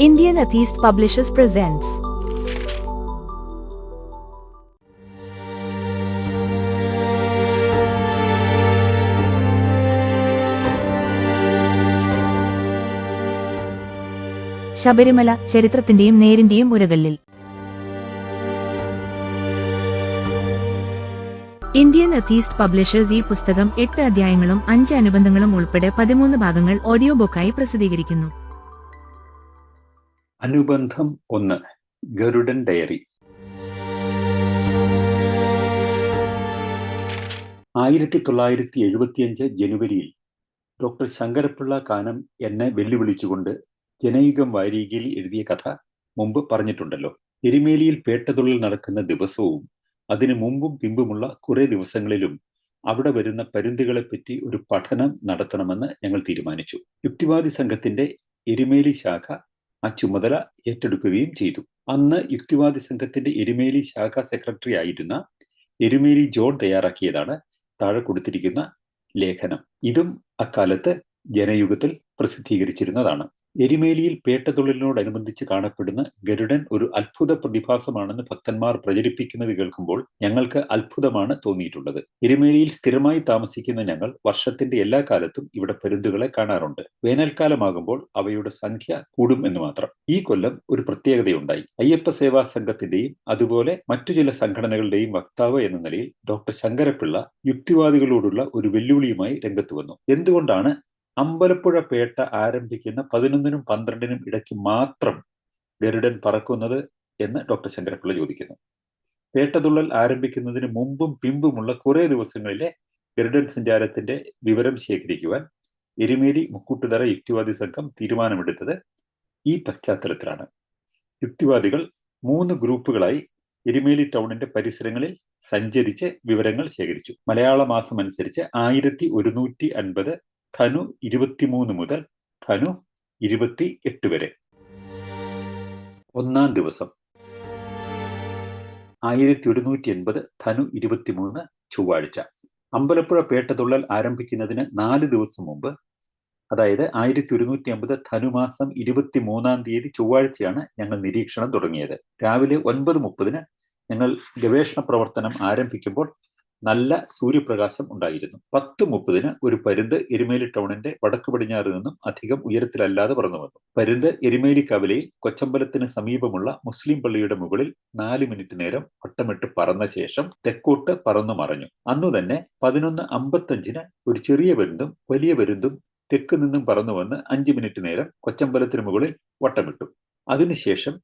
Indian Atheist Publishers presents. Sabarimala ചരിത്രത്തിന്റെയും നേരിന്റെയും ഉരകല്ലിൽ. Indian atheist publishers ഈ പുസ്തകം എട്ട് അധ്യായങ്ങളും അഞ്ച് അനുബന്ധങ്ങളും ഉൾപ്പെടെ പതിമൂന്ന് ഭാഗങ്ങൾ ഓഡിയോ ബുക്കായി പ്രസിദ്ധീകരിക്കുന്നു. അനുബന്ധം ഒന്ന് ഗരുഡൻ ഡയറി. ആയിരത്തി തൊള്ളായിരത്തി എഴുപത്തിയഞ്ച് ജനുവരിയിൽ ഡോക്ടർ ശങ്കരപ്പിള്ള കാനം എന്നെ വെല്ലുവിളിച്ചുകൊണ്ട് ജനയുഗം വാരികയിൽ എഴുതിയ കഥ മുമ്പ് പറഞ്ഞിട്ടുണ്ടല്ലോ. എരുമേലിയിൽ പേട്ടതുള്ളിൽ നടക്കുന്ന ദിവസവും അതിനു മുമ്പും പിമ്പുമുള്ള കുറെ ദിവസങ്ങളിലും അവിടെ വരുന്ന പരുന്തുകളെപ്പറ്റി ഒരു പഠനം നടത്തണമെന്ന് ഞങ്ങൾ തീരുമാനിച്ചു. യുക്തിവാദി സംഘത്തിന്റെ എരുമേലി ശാഖ ആ ചുമതല ഏറ്റെടുക്കുകയും ചെയ്തു. അന്ന് യുക്തിവാദി സംഘത്തിന്റെ എരുമേലി ശാഖ സെക്രട്ടറി ആയിരുന്ന എരുമേലി ജോൺ തയ്യാറാക്കിയതാണ് താഴെ കൊടുത്തിരിക്കുന്ന ലേഖനം. ഇതും അക്കാലത്ത് ജനയുഗത്തിൽ പ്രസിദ്ധീകരിച്ചിരുന്നതാണ്. എരിമേലിയിൽ പേട്ടതുള്ളലിനോടനുബന്ധിച്ച് കാണപ്പെടുന്ന ഗരുഡൻ ഒരു അത്ഭുത പ്രതിഭാസമാണെന്ന് ഭക്തന്മാർ പ്രചരിപ്പിക്കുന്നത് കേൾക്കുമ്പോൾ ഞങ്ങൾക്ക് അത്ഭുതമാണ് തോന്നിയിട്ടുള്ളത്. എരിമേലിയിൽ സ്ഥിരമായി താമസിക്കുന്ന ഞങ്ങൾ വർഷത്തിന്റെ എല്ലാ കാലത്തും ഇവിടെ പരുന്തുകളെ കാണാറുണ്ട്. വേനൽക്കാലമാകുമ്പോൾ അവയുടെ സംഖ്യ കൂടും എന്ന് മാത്രം. ഈ കൊല്ലം ഒരു പ്രത്യേകതയുണ്ടായി. അയ്യപ്പ സേവാ സംഘത്തിന്റെയും അതുപോലെ മറ്റു ചില സംഘടനകളുടെയും വക്താവ് എന്ന നിലയിൽ ഡോക്ടർ ശങ്കരപ്പിള്ള യുക്തിവാദികളോടുള്ള ഒരു വെല്ലുവിളിയുമായി രംഗത്ത് വന്നു. എന്തുകൊണ്ടാണ് അമ്പലപ്പുഴ പേട്ട ആരംഭിക്കുന്ന പതിനൊന്നിനും പന്ത്രണ്ടിനും ഇടയ്ക്ക് മാത്രം ഗരുഡൻ പറക്കുന്നത് എന്ന് ഡോക്ടർ ശങ്കരപ്പിള്ള ചോദിക്കുന്നു. പേട്ടതുള്ളൽ ആരംഭിക്കുന്നതിന് മുമ്പും പിമ്പുമുള്ള കുറെ ദിവസങ്ങളിലെ ഗരുഡൻ സഞ്ചാരത്തിന്റെ വിവരം ശേഖരിക്കുവാൻ എരുമേലി മുക്കൂട്ടുതറ യുക്തിവാദി സംഘം തീരുമാനമെടുത്തത് ഈ പശ്ചാത്തലത്തിലാണ്. യുക്തിവാദികൾ മൂന്ന് ഗ്രൂപ്പുകളായി എരുമേലി ടൗണിന്റെ പരിസരങ്ങളിൽ സഞ്ചരിച്ച് വിവരങ്ങൾ ശേഖരിച്ചു. മലയാള മാസം അനുസരിച്ച് ആയിരത്തി ഒരുന്നൂറ്റി അൻപത് ധനു ഇരുപത്തിമൂന്ന് മുതൽ ധനു ഇരുപത്തി എട്ട് വരെ. ഒന്നാം ദിവസം. ആയിരത്തി ഒരുന്നൂറ്റി എൺപത് ധനു ഇരുപത്തിമൂന്ന് ചൊവ്വാഴ്ച. അമ്പലപ്പുഴ പേട്ടതുള്ളൽ ആരംഭിക്കുന്നതിന് നാല് ദിവസം മുമ്പ് അതായത് ആയിരത്തി ഒരുന്നൂറ്റി അമ്പത് ധനുമാസം ഇരുപത്തി മൂന്നാം തീയതി ചൊവ്വാഴ്ചയാണ് ഞങ്ങൾ നിരീക്ഷണം തുടങ്ങിയത്. രാവിലെ ഒൻപത് മുപ്പതിന് ഞങ്ങൾ ഗവേഷണ പ്രവർത്തനം ആരംഭിക്കുമ്പോൾ നല്ല സൂര്യപ്രകാശം ഉണ്ടായിരുന്നു. പത്ത് മുപ്പതിന് ഒരു പരുന്ത് എരുമേലി ടൗണിന്റെ വടക്ക് പടിഞ്ഞാറ് നിന്നും അധികം ഉയരത്തിലല്ലാതെ പറന്നു വന്നു. പരുന്ത് എരുമേലി കവലയിൽ കൊച്ചമ്പലത്തിന് സമീപമുള്ള മുസ്ലിം പള്ളിയുടെ മുകളിൽ നാല് മിനിറ്റ് നേരം വട്ടമിട്ട് പറന്ന ശേഷം തെക്കോട്ട് പറന്നു മറഞ്ഞു. അന്നു തന്നെ പതിനൊന്ന് അമ്പത്തഞ്ചിന് ഒരു ചെറിയ പരുന്തും വലിയ പരുന്തും തെക്ക് നിന്നും പറന്നു വന്ന് അഞ്ച് മിനിറ്റ് നേരം കൊച്ചമ്പലത്തിന് മുകളിൽ വട്ടമിട്ടു. അതിനുശേഷം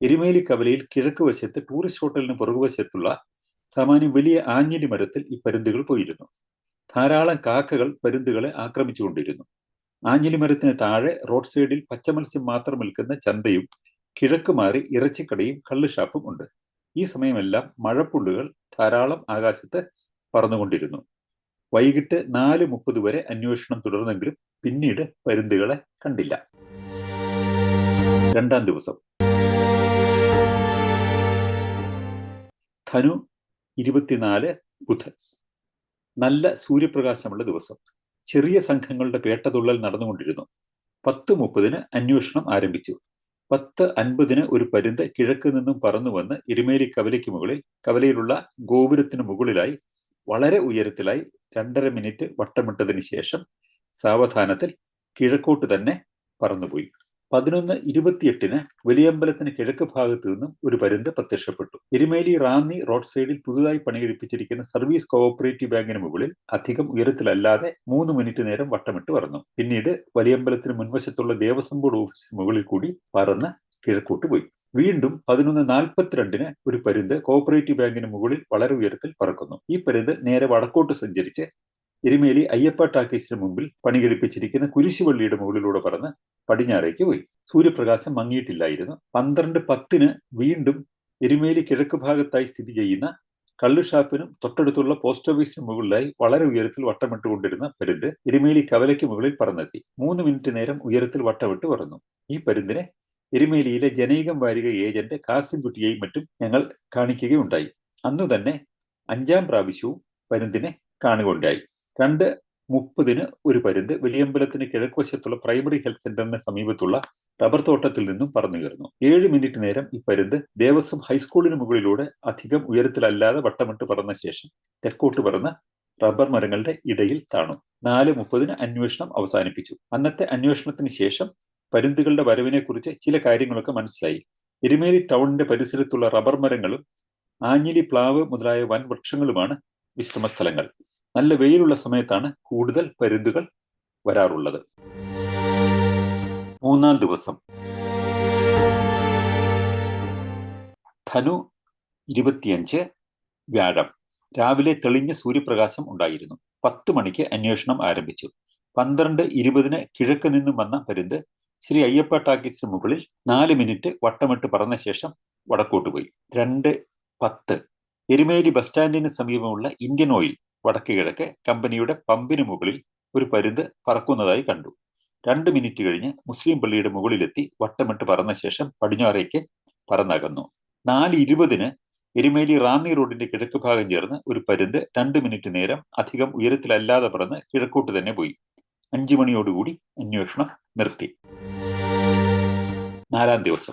എരുമേലി കവലയിൽ കിഴക്ക് വശത്ത് ടൂറിസ്റ്റ് ഹോട്ടലിന് പുറകുവശത്തുള്ള സാമാന്യം വലിയ ആഞ്ഞിലി മരത്തിൽ ഈ പരുന്തുകൾ പോയിരുന്നു. ധാരാളം കാക്കകൾ പരുന്തുകളെ ആക്രമിച്ചുകൊണ്ടിരുന്നു. ആഞ്ഞിലി മരത്തിന് താഴെ റോഡ് സൈഡിൽ പച്ചമത്സ്യം മാത്രം വിൽക്കുന്ന ചന്തയും കിഴക്ക് മാറി ഇറച്ചിക്കടയും കള്ളുഷാപ്പും ഉണ്ട്. ഈ സമയമെല്ലാം മഴപ്പുള്ളുകൾ ധാരാളം ആകാശത്ത് പറന്നുകൊണ്ടിരുന്നു. വൈകിട്ട് നാല് മുപ്പത് വരെ അന്വേഷണം തുടർന്നെങ്കിലും പിന്നീട് പരുന്തുകളെ കണ്ടില്ല. രണ്ടാം ദിവസം. ധനു ഇരുപത്തിനാല് ബുധൻ. നല്ല സൂര്യപ്രകാശമുള്ള ദിവസം. ചെറിയ സംഘങ്ങളുടെ പേട്ടതുള്ളൽ നടന്നുകൊണ്ടിരുന്നു. പത്ത് മുപ്പതിന് അന്വേഷണം ആരംഭിച്ചു. പത്ത് അൻപതിന് ഒരു പരുന്ത് കിഴക്ക് നിന്നും പറന്നു വന്ന് എരുമേലി കവലയ്ക്ക് മുകളിൽ കവലയിലുള്ള ഗോപുരത്തിന് മുകളിലായി വളരെ ഉയരത്തിലായി രണ്ടര മിനിറ്റ് വട്ടമിട്ടതിന് ശേഷം സാവധാനത്തിൽ കിഴക്കോട്ട് തന്നെ പറന്നുപോയി. പതിനൊന്ന് ഇരുപത്തിയെട്ടിന് വലിയമ്പലത്തിന് കിഴക്ക് ഭാഗത്തു നിന്നും ഒരു പരുന്ത് പ്രത്യക്ഷപ്പെട്ടു. എരുമേലി റാന്നി റോഡ് സൈഡിൽ പുതുതായി പണികഴിപ്പിച്ചിരിക്കുന്ന സർവീസ് കോഓപ്പറേറ്റീവ് ബാങ്കിന് മുകളിൽ അധികം ഉയരത്തിലല്ലാതെ മൂന്ന് മിനിറ്റ് നേരം വട്ടമിട്ട് പറന്നു പിന്നീട് വലിയമ്പലത്തിന് മുൻവശത്തുള്ള ദേവസ്വം ബോർഡ് ഓഫീസിന് മുകളിൽ കൂടി പറന്ന് കിഴക്കോട്ട് പോയി. വീണ്ടും പതിനൊന്ന് നാൽപ്പത്തിരണ്ടിന് ഒരു പരുന്ത് കോഓപ്പറേറ്റീവ് ബാങ്കിന് മുകളിൽ വളരെ ഉയരത്തിൽ പറക്കുന്നു. ഈ പരുന്ത് നേരെ വടക്കോട്ട് സഞ്ചരിച്ച് എരുമേലി അയ്യപ്പ ടാക്കീസിന് മുമ്പിൽ പണികഴിപ്പിച്ചിരിക്കുന്ന കുരിശുവള്ളിയുടെ മുകളിലൂടെ പറന്ന് പടിഞ്ഞാറേക്ക് പോയി. സൂര്യപ്രകാശം മങ്ങിയിട്ടില്ലായിരുന്നു. പന്ത്രണ്ട് പത്തിന് വീണ്ടും എരുമേലി കിഴക്ക് ഭാഗത്തായി സ്ഥിതി ചെയ്യുന്ന കള്ളുഷാപ്പിനും തൊട്ടടുത്തുള്ള പോസ്റ്റ് ഓഫീസിന് മുകളിലായി വളരെ ഉയരത്തിൽ വട്ടമിട്ടുകൊണ്ടിരുന്ന പരുന്ത് എരുമേലി കവലയ്ക്ക് മുകളിൽ പറന്നെത്തി. മൂന്ന് മിനിറ്റ് നേരം ഉയരത്തിൽ വട്ടമിട്ട് പറന്നു. ഈ പരുന്തിനെ എരുമേലിയിലെ ജനൈകം വാരിക ഏജന്റ് കാസിം കുട്ടിയെയും മറ്റും ഞങ്ങൾ കാണിക്കുകയുണ്ടായി. അന്നു തന്നെ അഞ്ചാം പ്രാവശ്യവും പരുന്തിനെ കാണുകയുണ്ടായി. രണ്ട് മുപ്പതിന് ഒരു പരുന്ത്. വലിയമ്പലത്തിന് കിഴക്കുവശത്തുള്ള പ്രൈമറി ഹെൽത്ത് സെന്ററിന് സമീപത്തുള്ള റബ്ബർ തോട്ടത്തിൽ നിന്നും പറന്നുയർന്നു ഏഴ് മിനിറ്റ് നേരം ഈ പരുന്ത് ദേവസ്വം ഹൈസ്കൂളിന് മുകളിലൂടെ അധികം ഉയരത്തിലല്ലാതെ വട്ടമിട്ട് പറന്ന ശേഷം തെക്കോട്ട് പറന്ന് റബ്ബർ മരങ്ങളുടെ ഇടയിൽ താണു. നാല് മുപ്പതിന് അന്വേഷണം അവസാനിപ്പിച്ചു. അന്നത്തെ അന്വേഷണത്തിന് ശേഷം പരുന്തുകളുടെ വരവിനെക്കുറിച്ച് ചില കാര്യങ്ങളൊക്കെ മനസ്സിലായി. എരുമേലി ടൗണിന്റെ പരിസരത്തുള്ള റബ്ബർ മരങ്ങളും ആഞ്ഞിലി പ്ലാവ് മുതലായ വൻ വൃക്ഷങ്ങളുമാണ് വിശ്രമ സ്ഥലങ്ങൾ നല്ല വെയിലുള്ള സമയത്താണ് കൂടുതൽ പരുന്തുകൾ വരാറുള്ളത്. മൂന്നാം ദിവസം. ധനു ഇരുപത്തിയഞ്ച് വ്യാഴം. രാവിലെ തെളിഞ്ഞ സൂര്യപ്രകാശം ഉണ്ടായിരുന്നു. പത്ത് മണിക്ക് അന്വേഷണം ആരംഭിച്ചു. പന്ത്രണ്ട് ഇരുപതിന് കിഴക്ക് നിന്നും വന്ന പരുന്ത് ശ്രീ അയ്യപ്പ ടാക്കീസിന് മുകളിൽ നാല് മിനിറ്റ് വട്ടമിട്ട് പറഞ്ഞ ശേഷം വടക്കോട്ട് പോയി. രണ്ട് പത്ത്. എരുമേലി ബസ് സ്റ്റാൻഡിന് സമീപമുള്ള ഇന്ത്യൻ ഓയിൽ വടക്ക് കിഴക്ക് കമ്പനിയുടെ പമ്പിന് മുകളിൽ ഒരു പരുന്ത് പറക്കുന്നതായി കണ്ടു. രണ്ട് മിനിറ്റ് കഴിഞ്ഞ് മുസ്ലിം പള്ളിയുടെ മുകളിലെത്തി വട്ടമിട്ട് പറന്ന ശേഷം പടിഞ്ഞാറേക്ക് പറന്നകന്നു. നാല് ഇരുപതിന് എരുമേലി റാന്നി റോഡിന്റെ കിഴക്ക് ഭാഗം ചേർന്ന് ഒരു പരുന്ത് രണ്ട് മിനിറ്റ് നേരം അധികം ഉയരത്തിലല്ലാതെ പറന്ന് കിഴക്കോട്ട് തന്നെ പോയി. അഞ്ചു മണിയോടുകൂടി അന്വേഷണം നിർത്തി. നാലാം ദിവസം.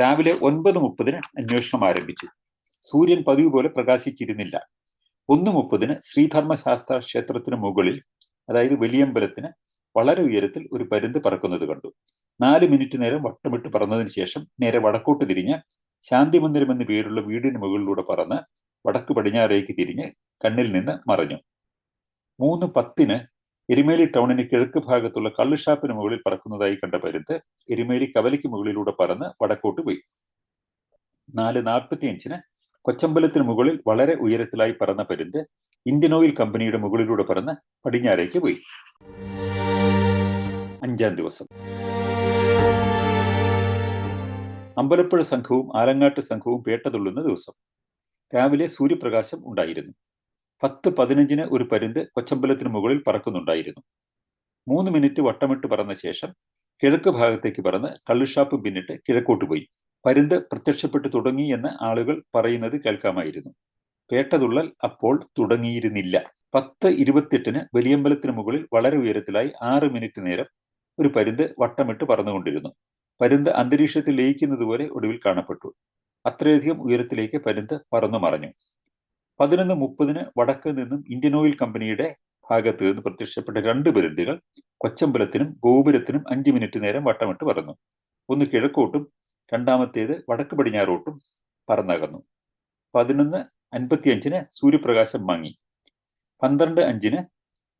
രാവിലെ ഒൻപത് മുപ്പതിന് അന്വേഷണം ആരംഭിച്ചു. സൂര്യൻ പതിവ് പോലെ പ്രകാശിച്ചിരുന്നില്ല. ഒന്ന് മുപ്പതിന് ശ്രീധർമ്മശാസ്ത്ര ക്ഷേത്രത്തിന് മുകളിൽ അതായത് വലിയമ്പലത്തിന് വളരെ ഉയരത്തിൽ ഒരു പരുന്ത് പറക്കുന്നത് കണ്ടു. നാല് മിനിറ്റ് നേരം വട്ടമിട്ട് പറന്നതിന് ശേഷം നേരെ വടക്കോട്ട് തിരിഞ്ഞ് ശാന്തി മന്ദിരം എന്ന പേരുള്ള വീടിന് മുകളിലൂടെ പറന്ന് വടക്ക് പടിഞ്ഞാറേക്ക് തിരിഞ്ഞ് കണ്ണിൽ നിന്ന് മറഞ്ഞു. മൂന്ന് പത്തിന് എരുമേലി ടൗണിന് കിഴക്ക് ഭാഗത്തുള്ള കള്ളുഷാപ്പിന് മുകളിൽ പറക്കുന്നതായി കണ്ട പരുന്ത് എരുമേലി കവലയ്ക്ക് മുകളിലൂടെ പറന്ന് വടക്കോട്ട് പോയി. നാല് നാൽപ്പത്തിയഞ്ചിന് കൊച്ചമ്പലത്തിന് മുകളിൽ വളരെ ഉയരത്തിലായി പറന്ന പരുന്ത് ഇന്ത്യൻ ഓയിൽ കമ്പനിയുടെ മുകളിലൂടെ പറന്ന് പടിഞ്ഞാറേക്ക് പോയി. അഞ്ചാം ദിവസം. അമ്പലപ്പുഴ സംഘവും ആലങ്ങാട്ട് സംഘവും പേട്ടതുള്ളുന്ന ദിവസം. രാവിലെ സൂര്യപ്രകാശം ഉണ്ടായിരുന്നു. പത്ത് പതിനഞ്ചിന് ഒരു പരുന്ത് കൊച്ചമ്പലത്തിന് മുകളിൽ പറക്കുന്നുണ്ടായിരുന്നു. മൂന്ന് മിനിറ്റ് വട്ടമിട്ട് പറന്ന ശേഷം കിഴക്ക് ഭാഗത്തേക്ക് പറന്ന് കള്ളുഷാപ്പ് പിന്നിട്ട് കിഴക്കോട്ട് പോയി. പരുന്ത് പ്രത്യക്ഷപ്പെട്ടു തുടങ്ങി എന്ന് ആളുകൾ പറയുന്നത് കേൾക്കാമായിരുന്നു. പേട്ടതുള്ളൽ അപ്പോൾ തുടങ്ങിയിരുന്നില്ല. പത്ത് ഇരുപത്തിയെട്ടിന് വലിയമ്പലത്തിന് മുകളിൽ വളരെ ഉയരത്തിലായി ആറ് മിനിറ്റ് നേരം ഒരു പരുന്ത് വട്ടമിട്ട് പറന്നുകൊണ്ടിരുന്നു. പരുന്ത് അന്തരീക്ഷത്തിൽ ലയിക്കുന്നത് പോലെ ഒടുവിൽ കാണപ്പെട്ടു. അത്രയധികം ഉയരത്തിലേക്ക് പരുന്ത് പറന്നു മറഞ്ഞു. പതിനൊന്ന് മുപ്പതിന് വടക്ക് നിന്നും ഇന്ത്യൻ ഓയിൽ കമ്പനിയുടെ ഭാഗത്ത് നിന്ന് പ്രത്യക്ഷപ്പെട്ട രണ്ട് പരുന്തുകൾ കൊച്ചമ്പലത്തിനും ഗോപുരത്തിനും അഞ്ച് മിനിറ്റ് നേരം വട്ടമിട്ട് പറന്നു. ഒന്ന് കിഴക്കോട്ടും രണ്ടാമത്തേത് വടക്ക് പടിഞ്ഞാറോട്ടും പറന്നകന്നു. പതിനൊന്ന് അൻപത്തിയഞ്ചിന് സൂര്യപ്രകാശം മങ്ങി. പന്ത്രണ്ട് അഞ്ചിന്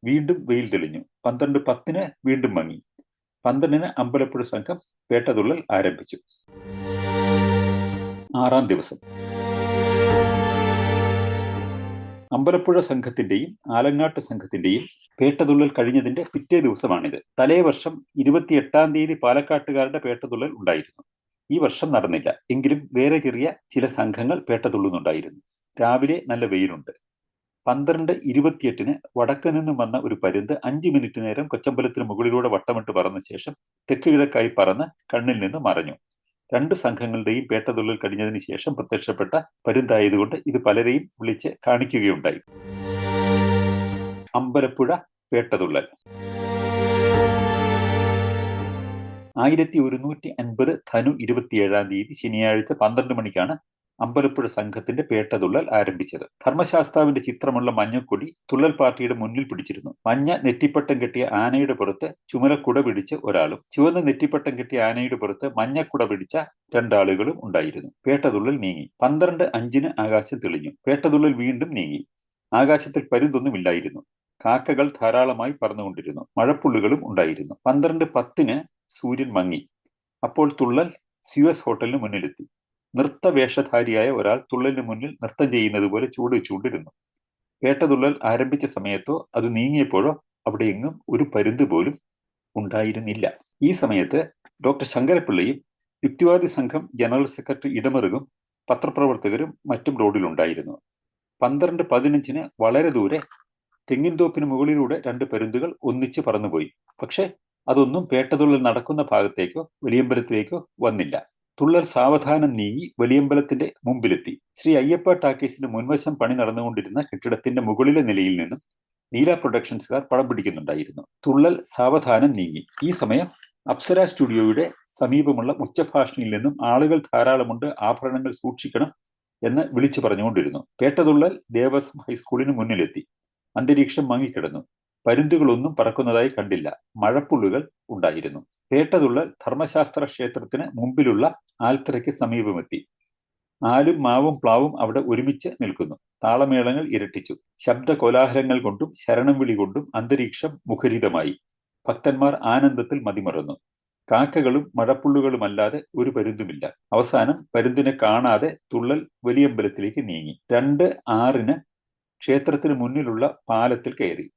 വീണ്ടും വെയിൽ തെളിഞ്ഞു. പന്ത്രണ്ട് പത്തിന് വീണ്ടും മങ്ങി. പന്ത്രണ്ടിന് അമ്പലപ്പുഴ സംഘം പേട്ടതുള്ളൽ ആരംഭിച്ചു. ആറാം ദിവസം. അമ്പലപ്പുഴ സംഘത്തിന്റെയും ആലങ്ങാട്ട് സംഘത്തിന്റെയും പേട്ടതുള്ളൽ കഴിഞ്ഞതിന്റെ പിറ്റേ ദിവസമാണിത്. തലേ വർഷം ഇരുപത്തിയെട്ടാം തീയതി പാലക്കാട്ടുകാരുടെ പേട്ടതുള്ളൽ ഉണ്ടായിരുന്നു. ഈ വർഷം നടന്നില്ല. എങ്കിലും വേറെ ചെറിയ ചില സംഘങ്ങൾ പേട്ടതുള്ളുന്നുണ്ടായിരുന്നു രാവിലെ നല്ല വെയിലുണ്ട്. പന്ത്രണ്ട് ഇരുപത്തിയെട്ടിന് വടക്ക് നിന്നും വന്ന ഒരു പരുന്ത് അഞ്ച് മിനിറ്റ് നേരം കൊച്ചമ്പലത്തിന് മുകളിലൂടെ വട്ടമിട്ട് പറന്ന ശേഷം തെക്ക് കിഴക്കായി പറന്ന് കണ്ണിൽ നിന്ന് മറഞ്ഞു. രണ്ട് സംഘങ്ങളുടെയും പേട്ടതുള്ളിൽ കഴിഞ്ഞതിന് ശേഷം പ്രത്യക്ഷപ്പെട്ട പരുന്തായതുകൊണ്ട് ഇത് പലരെയും വിളിച്ച് കാണിക്കുകയുണ്ടായി. അമ്പലപ്പുഴ പേട്ടതുള്ളൽ ആയിരത്തി ഒരുന്നൂറ്റി അൻപത് ധനു ഇരുപത്തിയേഴാം തീയതി ശനിയാഴ്ച പന്ത്രണ്ട് മണിക്കാണ് അമ്പലപ്പുഴ സംഘത്തിന്റെ പേട്ടതുള്ളൽ ആരംഭിച്ചത്. ധർമ്മശാസ്താവിന്റെ ചിത്രമുള്ള മഞ്ഞക്കൊടി തുള്ളൽ പാർട്ടിയുടെ മുന്നിൽ പിടിച്ചിരുന്നു. മഞ്ഞ നെറ്റിപ്പട്ടം കെട്ടിയ ആനയുടെ പുറത്ത് ചുമലക്കുട പിടിച്ച ഒരാളും ചുവന്ന നെറ്റിപ്പട്ടം കെട്ടിയ ആനയുടെ പുറത്ത് മഞ്ഞക്കുട പിടിച്ച രണ്ടാളുകളും ഉണ്ടായിരുന്നു. പേട്ടതുള്ളൽ നീങ്ങി. പന്ത്രണ്ട് അഞ്ചിന് ആകാശം തെളിഞ്ഞു. പേട്ടതുള്ളൽ വീണ്ടും നീങ്ങി. ആകാശത്തിൽ പരുന്തൊന്നുമില്ലായിരുന്നു. കാക്കകൾ ധാരാളമായി പറന്നുകൊണ്ടിരുന്നു. മഴപ്പുള്ളികളും ഉണ്ടായിരുന്നു. പന്ത്രണ്ട് പത്തിന് സൂര്യൻ മങ്ങി. അപ്പോൾ തുള്ളൽ സ്യുഎസ് ഹോട്ടലിന് മുന്നിലെത്തി. നൃത്തവേഷധാരിയായ ഒരാൾ തുള്ളലിന് മുന്നിൽ നൃത്തം ചെയ്യുന്നത് പോലെ ചൂട് വെച്ചുകൊണ്ടിരുന്നു വേട്ടതുള്ളൽ ആരംഭിച്ച സമയത്തോ അത് നീങ്ങിയപ്പോഴോ അവിടെ എങ്ങും ഒരു പരുന്ത് പോലും ഉണ്ടായിരുന്നില്ല. ഈ സമയത്ത് ഡോക്ടർ ശങ്കരപ്പിള്ളയും യുക്തിവാദി സംഘം ജനറൽ സെക്രട്ടറി ഇടമറുകും പത്രപ്രവർത്തകരും മറ്റും റോഡിലുണ്ടായിരുന്നു. പന്ത്രണ്ട് പതിനഞ്ചിന് വളരെ ദൂരെ തെങ്ങിൻതോപ്പിന് മുകളിലൂടെ രണ്ട് പരുന്തുകൾ ഒന്നിച്ച് പറന്നുപോയി. പക്ഷെ അതൊന്നും പേട്ടതുള്ളൽ നടക്കുന്ന ഭാഗത്തേക്കോ വലിയമ്പലത്തിലേക്കോ വന്നില്ല. തുള്ളൽ സാവധാനം നീങ്ങി വലിയമ്പലത്തിന്റെ മുമ്പിലെത്തി. ശ്രീ അയ്യപ്പ ടാക്കീസിന്റെ മുൻവശം പണി നടന്നുകൊണ്ടിരുന്ന കെട്ടിടത്തിന്റെ മുകളിലെ നിലയിൽ നിന്നും നീല പ്രൊഡക്ഷൻസുകാർ പടം പിടിക്കുന്നുണ്ടായിരുന്നു. തുള്ളൽ സാവധാനം നീങ്ങി. ഈ സമയം അപ്സര സ്റ്റുഡിയോയുടെ സമീപമുള്ള ഉച്ചഭാഷണിയിൽ നിന്നും ആളുകൾ ധാരാളമുണ്ട് ആഭരണങ്ങൾ സൂക്ഷിക്കണം എന്ന് വിളിച്ചു പറഞ്ഞുകൊണ്ടിരുന്നു. പേട്ടതുള്ളൽ ദേവസ്വം ഹൈസ്കൂളിന് മുന്നിലെത്തി. അന്തരീക്ഷം മങ്ങിക്കിടന്നു. പരുന്തുകളൊന്നും പറക്കുന്നതായി കണ്ടില്ല. മഴപ്പുള്ളുകൾ ഉണ്ടായിരുന്നു. കേട്ടതുള്ള ധർമ്മശാസ്ത്ര ക്ഷേത്രത്തിന് മുമ്പിലുള്ള ആൽത്തറയ്ക്ക് സമീപമെത്തി. ആലും മാവും പ്ലാവും അവിടെ ഒരുമിച്ച് നിൽക്കുന്നു. താളമേളങ്ങൾ ഇരട്ടിച്ചു. ശബ്ദ കോലാഹലങ്ങൾ കൊണ്ടും ശരണം വിളി കൊണ്ടും അന്തരീക്ഷം മുഖരിതമായി. ഭക്തന്മാർ ആനന്ദത്തിൽ മതിമറന്നു. കാക്കകളും മഴപ്പുള്ളുകളുമല്ലാതെ ഒരു പരുന്തുമില്ല. അവസാനം പരുന്തിനെ കാണാതെ തുള്ളൽ വലിയമ്പലത്തിലേക്ക് നീങ്ങി. രണ്ട് ആറിന് ക്ഷേത്രത്തിന് മുന്നിലുള്ള പാലത്തിൽ കയറി.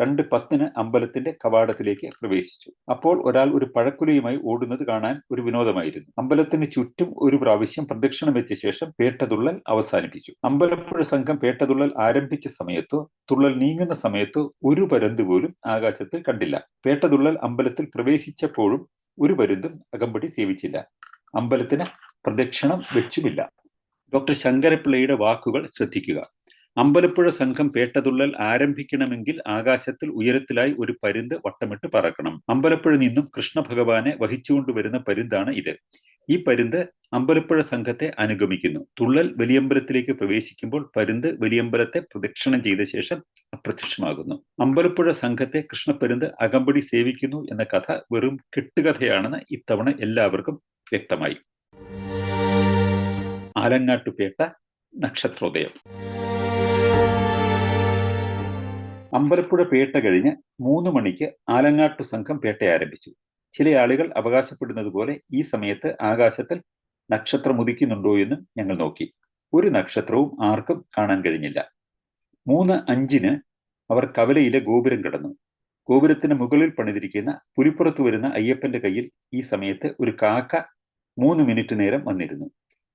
രണ്ട് പത്തിന് അമ്പലത്തിന്റെ കവാടത്തിലേക്ക് പ്രവേശിച്ചു. അപ്പോൾ ഒരാൾ ഒരു പഴക്കുലയുമായി ഓടുന്നത് കാണാൻ ഒരു വിനോദമായിരുന്നു. അമ്പലത്തിന് ചുറ്റും ഒരു പ്രാവശ്യം പ്രദക്ഷിണം വെച്ച ശേഷം പേട്ടതുള്ളൽ അവസാനിപ്പിച്ചു. അമ്പലപ്പുഴ സംഘം പേട്ടതുള്ളൽ ആരംഭിച്ച സമയത്തോ തുള്ളൽ നീങ്ങുന്ന സമയത്തോ ഒരു പരന്ത് പോലും ആകാശത്തിൽ കണ്ടില്ല. പേട്ടതുള്ളൽ അമ്പലത്തിൽ പ്രവേശിച്ചപ്പോഴും ഒരു പരുന്തും അകമ്പടി സേവിച്ചില്ല. അമ്പലത്തിന് പ്രദക്ഷിണം വെച്ചുമില്ല. ഡോക്ടർ ശങ്കരപ്പിള്ളയുടെ വാക്കുകൾ ശ്രദ്ധിക്കുക. അമ്പലപ്പുഴ സംഘം പേട്ടതുള്ളൽ ആരംഭിക്കണമെങ്കിൽ ആകാശത്തിൽ ഉയരത്തിലായി ഒരു പരുന്ത് വട്ടമിട്ട് പറക്കണം. അമ്പലപ്പുഴ നിന്നും കൃഷ്ണ ഭഗവാനെ വഹിച്ചുകൊണ്ടുവരുന്ന പരുന്താണ് ഇത്. ഈ പരുന്ത് അമ്പലപ്പുഴ സംഘത്തെ അനുഗമിക്കുന്നു. തുള്ളൽ വലിയമ്പലത്തിലേക്ക് പ്രവേശിക്കുമ്പോൾ പരുന്ത് വലിയമ്പലത്തെ പ്രദക്ഷിണം ചെയ്ത ശേഷം അപ്രത്യക്ഷമാകുന്നു. അമ്പലപ്പുഴ സംഘത്തെ കൃഷ്ണപ്പരുന്ത് അകമ്പടി സേവിക്കുന്നു എന്ന കഥ വെറും കെട്ടുകഥയാണെന്ന് ഇത്തവണ എല്ലാവർക്കും വ്യക്തമായി. ആലങ്ങാട്ടുപേട്ട നക്ഷത്രോദയം. അമ്പലപ്പുഴ പേട്ട കഴിഞ്ഞ് മൂന്ന് മണിക്ക് ആലങ്ങാട്ടു സംഘം പേട്ട ആരംഭിച്ചു. ചില ആളുകൾ അവകാശപ്പെടുന്നത് പോലെ ഈ സമയത്ത് ആകാശത്തിൽ നക്ഷത്രം ഉദിക്കുന്നുണ്ടോ എന്നും ഞങ്ങൾ നോക്കി. ഒരു നക്ഷത്രവും ആർക്കും കാണാൻ കഴിഞ്ഞില്ല. മൂന്ന് അഞ്ചിന് അവർ കവലയിലെ ഗോപുരം കടന്നു. ഗോപുരത്തിന് മുകളിൽ പണിതിരിക്കുന്ന പുലിപ്പുറത്ത് വരുന്ന അയ്യപ്പന്റെ കയ്യിൽ ഈ സമയത്ത് ഒരു കാക്ക മൂന്ന് മിനിറ്റ് നേരം വന്നിരുന്നു.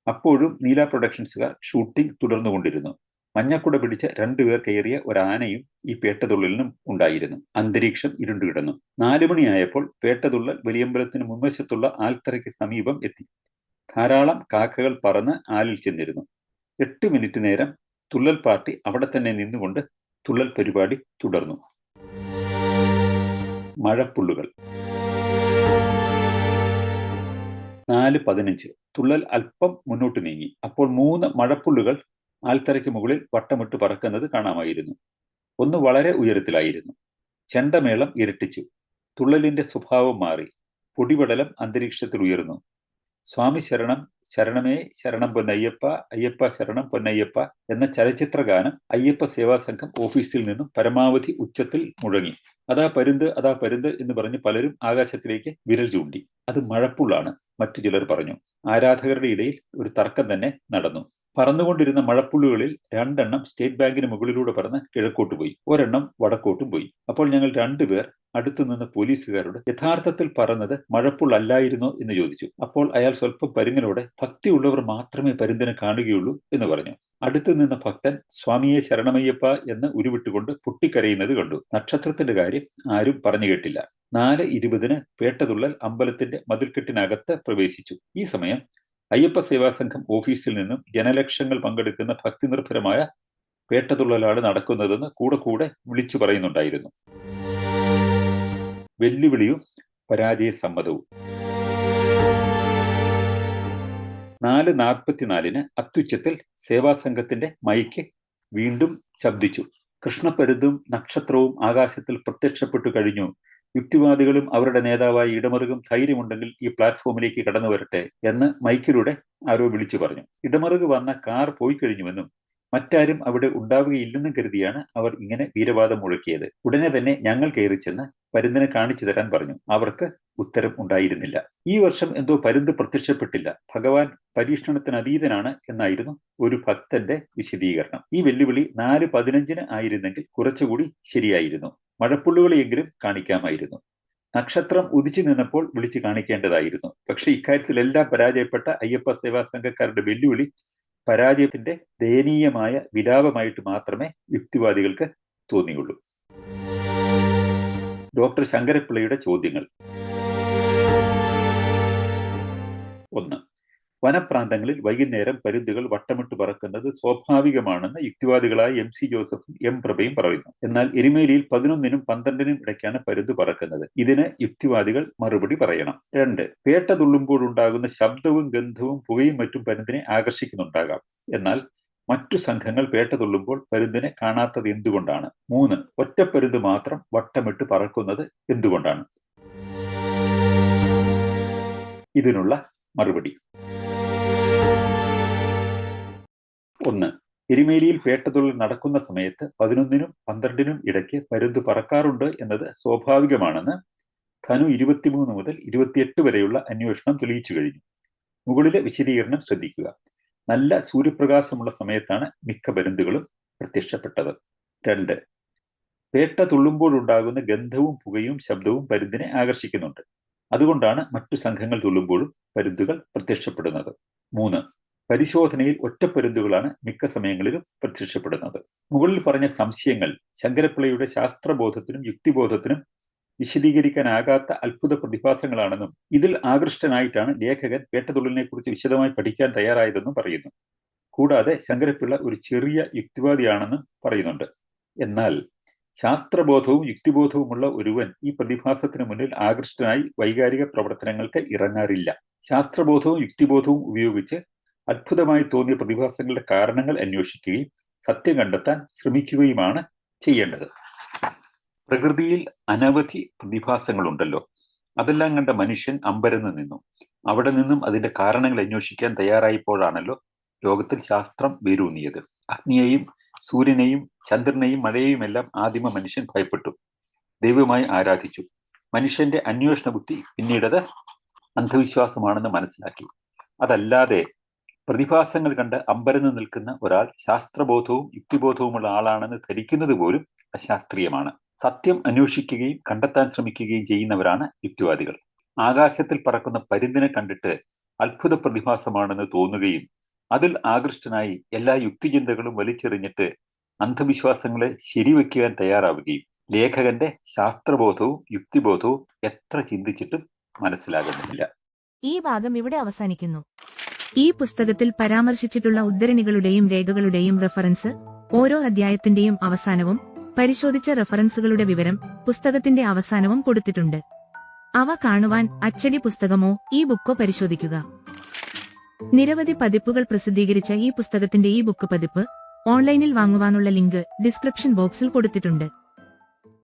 അപ്പോഴും നീല പ്രൊഡക്ഷൻസുകാർ ഷൂട്ടിംഗ് തുടർന്നുകൊണ്ടിരുന്നു. മഞ്ഞക്കുട പിടിച്ച രണ്ടുപേർ കയറിയ ഒരാനയും ഈ പേട്ടതുള്ളലിനും ഉണ്ടായിരുന്നു. അന്തരീക്ഷം ഇരുണ്ടുകിടന്നു നാലു മണിയായപ്പോൾ പേട്ടതുള്ളൽ വലിയമ്പലത്തിന് മുൻവശത്തുള്ള ആൽത്തറയ്ക്ക് സമീപം എത്തി. ധാരാളം കാക്കകൾ പറന്ന് ആലിൽ ചെന്നിരുന്നു. എട്ട് മിനിറ്റ് നേരം തുള്ളൽ പാർട്ടി അവിടെ തന്നെ നിന്നുകൊണ്ട് തുള്ളൽ പരിപാടി തുടർന്നു. മഴപ്പുള്ളുകൾ. നാല് പതിനഞ്ച്. തുള്ളൽ അല്പം മുന്നോട്ട് നീങ്ങി. അപ്പോൾ മൂന്ന് മഴപ്പുള്ളുകൾ ആൽത്തറയ്ക്ക് മുകളിൽ വട്ടമിട്ട് പറക്കുന്നത് കാണാമായിരുന്നു. ഒന്ന് വളരെ ഉയരത്തിലായിരുന്നു. ചെണ്ടമേളം ഇരട്ടിച്ചു. തുള്ളലിന്റെ സ്വഭാവം മാറി. പൊടിപടലം അന്തരീക്ഷത്തിൽ ഉയർന്നു. സ്വാമി ശരണം ശരണമേ ശരണം പൊന്നയ്യപ്പ അയ്യപ്പ ശരണം പൊന്നയ്യപ്പ എന്ന ചലച്ചിത്ര ഗാനം അയ്യപ്പ സേവാ സംഘം ഓഫീസിൽ നിന്നും പരമാവധി ഉച്ചത്തിൽ മുഴങ്ങി. അതാ പരുന്ത് അതാ പരുന്ത് എന്ന് പറഞ്ഞ് പലരും ആകാശത്തിലേക്ക് വിരൽ ചൂണ്ടി. അത് മഴപ്പുള്ളാണ് മറ്റു ചിലർ പറഞ്ഞു. ആരാധകരുടെ ഇടയിൽ ഒരു തർക്കം തന്നെ നടന്നു. പറന്നുകൊണ്ടിരുന്ന മഴപ്പുള്ളുകളിൽ രണ്ടെണ്ണം സ്റ്റേറ്റ് ബാങ്കിന് മുകളിലൂടെ പറന്ന് കിഴക്കോട്ട് പോയി. ഒരെണ്ണം വടക്കോട്ടും പോയി. അപ്പോൾ ഞങ്ങൾ രണ്ടുപേർ അടുത്തു നിന്ന് പോലീസുകാരോട് യഥാർത്ഥത്തിൽ പറന്നത് മഴപ്പുള്ളല്ലായിരുന്നോ എന്ന് ചോദിച്ചു. അപ്പോൾ അയാൾ സ്വല്പം പരുങ്ങലോടെ ഭക്തിയുള്ളവർ മാത്രമേ പരുന്തിനെ കാണുകയുള്ളൂ എന്ന് പറഞ്ഞു. അടുത്തു നിന്ന ഭക്തൻ സ്വാമിയെ ശരണമയ്യപ്പ എന്ന് ഉരുവിട്ടുകൊണ്ട് പൊട്ടിക്കരയുന്നത് കണ്ടു. നക്ഷത്രത്തിന്റെ കാര്യം ആരും പറഞ്ഞു കേട്ടില്ല. നാല് ഇരുപതിന് പേട്ടതുള്ളൽ അമ്പലത്തിന്റെ മതിൽക്കെട്ടിനകത്ത് പ്രവേശിച്ചു. ഈ സമയം അയ്യപ്പ സേവാ സംഘം ഓഫീസിൽ നിന്നും ജനലക്ഷങ്ങൾ പങ്കെടുക്കുന്ന ഭക്തി നിർഭരമായ പേട്ടതുള്ളലാണ് നടക്കുന്നതെന്ന് കൂടെ കൂടെ വിളിച്ചു പറയുന്നുണ്ടായിരുന്നു. വെല്ലുവിളിയും പരാജയ സമ്മതവും നാല് നാൽപ്പത്തിനാലിന് അത്യുച്ചത്തിൽ സേവാസംഘത്തിന്റെ മൈക്ക് വീണ്ടും ശബ്ദിച്ചു. കൃഷ്ണപ്പരുതും നക്ഷത്രവും ആകാശത്തിൽ പ്രത്യക്ഷപ്പെട്ടു കഴിഞ്ഞു. യുക്തിവാദികളും അവരുടെ നേതാവായി ഇടമറുകും ധൈര്യമുണ്ടെങ്കിൽ ഈ പ്ലാറ്റ്ഫോമിലേക്ക് കടന്നു വരട്ടെ എന്ന് മൈക്കിലൂടെ ആരോ വിളിച്ചു പറഞ്ഞു. ഇടമറുക് വന്ന കാർ പോയി കഴിഞ്ഞുവെന്നും മറ്റാരും അവിടെ ഉണ്ടാവുകയില്ലെന്നും കരുതിയാണ് അവർ ഇങ്ങനെ വീരവാദം മുഴക്കിയത്. ഉടനെ തന്നെ ഞങ്ങൾ കയറി ചെന്ന് പരുന്തിനെ കാണിച്ചു തരാൻ പറഞ്ഞു. അവർക്ക് ഉത്തരം ഉണ്ടായിരുന്നില്ല. ഈ വർഷം എന്തോ പരുന്ത് പ്രത്യക്ഷപ്പെട്ടില്ല. ഭഗവാൻ പരീക്ഷണത്തിന് അതീതനാണ് എന്നായിരുന്നു ഒരു ഭക്തന്റെ വിശദീകരണം. ഈ വെല്ലുവിളി നാല് പതിനഞ്ചിന് ആയിരുന്നെങ്കിൽ കുറച്ചുകൂടി ശരിയായിരുന്നു. മഴപ്പുള്ളുകളെയെങ്കിലും കാണിക്കാമായിരുന്നു. നക്ഷത്രം ഉദിച്ചു നിന്നപ്പോൾ വിളിച്ചു കാണിക്കേണ്ടതായിരുന്നു. പക്ഷെ ഇക്കാര്യത്തിലെല്ലാം പരാജയപ്പെട്ട അയ്യപ്പ സേവാ സംഘക്കാരുടെ വെല്ലുവിളി പരാജയത്തിന്റെ ദയനീയമായ വിലാപമായിട്ട് മാത്രമേ യുക്തിവാദികൾക്ക് തോന്നിയുള്ളൂ. ഡോക്ടർ ശങ്കരപ്പിള്ളയുടെ ചോദ്യങ്ങൾ. ഒന്ന്. വനപ്രാന്തങ്ങളിൽ വൈകുന്നേരം പരുന്തുകൾ വട്ടമിട്ട് പറക്കുന്നത് സ്വാഭാവികമാണെന്ന് യുക്തിവാദികളായ എം സി ജോസഫും എം പ്രഭയും പറയുന്നു. എന്നാൽ എരുമേലിയിൽ പതിനൊന്നിനും പന്ത്രണ്ടിനും ഇടയ്ക്കാണ് പരുന്ത് പറക്കുന്നത്. ഇതിന് യുക്തിവാദികൾ മറുപടി പറയണം. രണ്ട് പേട്ട തുള്ളുമ്പോഴുണ്ടാകുന്ന ശബ്ദവും ഗന്ധവും പുകയും മറ്റും പരുന്തിനെ ആകർഷിക്കുന്നുണ്ടാകാം. എന്നാൽ മറ്റു സംഘങ്ങൾ പേട്ട തുള്ളുമ്പോൾ പരുന്തിനെ കാണാത്തത് എന്തുകൊണ്ടാണ്? മൂന്ന് ഒറ്റപ്പരുന്ത് മാത്രം വട്ടമിട്ട് പറക്കുന്നത് എന്തുകൊണ്ടാണ്? ഇതിനുള്ള മറുപടി. ഒന്ന് എരുമേലിയിൽ പേട്ടതുള്ളൽ നടക്കുന്ന സമയത്ത് പതിനൊന്നിനും പന്ത്രണ്ടിനും ഇടയ്ക്ക് പരുന്ത് പറക്കാറുണ്ട് എന്നത് സ്വാഭാവികമാണെന്ന് ധനു ഇരുപത്തിമൂന്ന് മുതൽ ഇരുപത്തിയെട്ട് വരെയുള്ള അന്വേഷണം തെളിയിച്ചു കഴിഞ്ഞു. മുകളിലെ വിശദീകരണം ശ്രദ്ധിക്കുക. നല്ല സൂര്യപ്രകാശമുള്ള സമയത്താണ് മിക്ക പരുന്തുകളും പ്രത്യക്ഷപ്പെട്ടത്. രണ്ട് പേട്ട തുള്ളുമ്പോഴുണ്ടാകുന്ന ഗന്ധവും പുകയും ശബ്ദവും പരുന്തിനെ ആകർഷിക്കുന്നുണ്ട്. അതുകൊണ്ടാണ് മറ്റു സംഘങ്ങൾ തുള്ളുമ്പോഴും പരുന്തുകൾ പ്രത്യക്ഷപ്പെടുന്നത്. മൂന്ന് പരിശോധനയിൽ ഒറ്റപ്പരുന്തുകളാണ് മിക്ക സമയങ്ങളിലും പ്രത്യക്ഷപ്പെടുന്നത്. മുകളിൽ പറഞ്ഞ സംശയങ്ങൾ ശങ്കരപ്പിള്ളയുടെ ശാസ്ത്രബോധത്തിനും യുക്തിബോധത്തിനും വിശദീകരിക്കാനാകാത്ത അത്ഭുത പ്രതിഭാസങ്ങളാണെന്നും ഇതിൽ ആകൃഷ്ടനായിട്ടാണ് ലേഖകൻ വേട്ടതുള്ളിനെ കുറിച്ച് വിശദമായി പഠിക്കാൻ തയ്യാറായതെന്നും പറയുന്നു. കൂടാതെ ശങ്കരപ്പിള്ള ഒരു ചെറിയ യുക്തിവാദിയാണെന്നും പറയുന്നുണ്ട്. എന്നാൽ ശാസ്ത്രബോധവും യുക്തിബോധവുമുള്ള ഒരുവൻ ഈ പ്രതിഭാസത്തിന് മുന്നിൽ ആകൃഷ്ടനായി വൈകാരിക പ്രവർത്തനങ്ങൾക്ക് ഇറങ്ങാറില്ല. ശാസ്ത്രബോധവും യുക്തിബോധവും ഉപയോഗിച്ച് അത്ഭുതമായി തോന്നിയ പ്രതിഭാസങ്ങളുടെ കാരണങ്ങൾ അന്വേഷിക്കുകയും സത്യം കണ്ടെത്താൻ ശ്രമിക്കുകയുമാണ് ചെയ്യേണ്ടത്. പ്രകൃതിയിൽ അനവധി പ്രതിഭാസങ്ങളുണ്ടല്ലോ. അതെല്ലാം കണ്ട മനുഷ്യൻ അമ്പരന്ന് നിന്നു. അവിടെ നിന്നും അതിന്റെ കാരണങ്ങൾ അന്വേഷിക്കാൻ തയ്യാറായപ്പോഴാണല്ലോ ലോകത്തിൽ ശാസ്ത്രം വേരൂന്നിയത്. അഗ്നിയെയും സൂര്യനെയും ചന്ദ്രനെയും മഴയെയും എല്ലാം ആദിമ മനുഷ്യൻ ഭയപ്പെട്ടു. ദൈവമായി ആരാധിച്ചു. മനുഷ്യന്റെ അന്വേഷണ ബുദ്ധി പിന്നീടത് അന്ധവിശ്വാസമാണെന്ന് മനസ്സിലാക്കി. അതല്ലാതെ പ്രതിഭാസങ്ങൾ കണ്ട് അമ്പരന്ന് നിൽക്കുന്ന ഒരാൾ ശാസ്ത്രബോധവും യുക്തിബോധവുമുള്ള ആളാണെന്ന് ധരിക്കുന്നത് പോലും അശാസ്ത്രീയമാണ്. സത്യം അന്വേഷിക്കുകയും കണ്ടെത്താൻ ശ്രമിക്കുകയും ചെയ്യുന്നവരാണ് യുക്തിവാദികൾ. ആകാശത്തിൽ പറക്കുന്ന പരുന്തിനെ കണ്ടിട്ട് അത്ഭുത പ്രതിഭാസമാണെന്ന് തോന്നുകയും അതിൽ ആകൃഷ്ടനായി എല്ലാ യുക്തിചിന്തകളും വലിച്ചെറിഞ്ഞിട്ട് അന്ധവിശ്വാസങ്ങളെ ശരിവെക്കുവാൻ തയ്യാറാവുകയും ലേഖകന്റെ ശാസ്ത്രബോധവും യുക്തിബോധവും എത്ര ചിന്തിച്ചിട്ടും മനസ്സിലാകുന്നില്ല. ഈ ഭാഗം ഇവിടെ അവസാനിക്കുന്നു. ഈ പുസ്തകത്തിൽ പരാമർശിച്ചിട്ടുള്ള ഉദ്ധരണികളുടെയും രേഖകളുടെയും റെഫറൻസ് ഓരോ അധ്യായത്തിന്റെയും അവസാനവും പരിശോധിച്ച റെഫറൻസുകളുടെ വിവരം പുസ്തകത്തിന്റെ അവസാനവും കൊടുത്തിട്ടുണ്ട്. അവ കാണുവാൻ അച്ചടി പുസ്തകമോ ഈ ബുക്കോ പരിശോധിക്കുക. നിരവധി പതിപ്പുകൾ പ്രസിദ്ധീകരിച്ച ഈ പുസ്തകത്തിന്റെ ഈ ബുക്ക് പതിപ്പ് ഓൺലൈനിൽ വാങ്ങുവാനുള്ള ലിങ്ക് ഡിസ്ക്രിപ്ഷൻ ബോക്സിൽ കൊടുത്തിട്ടുണ്ട്.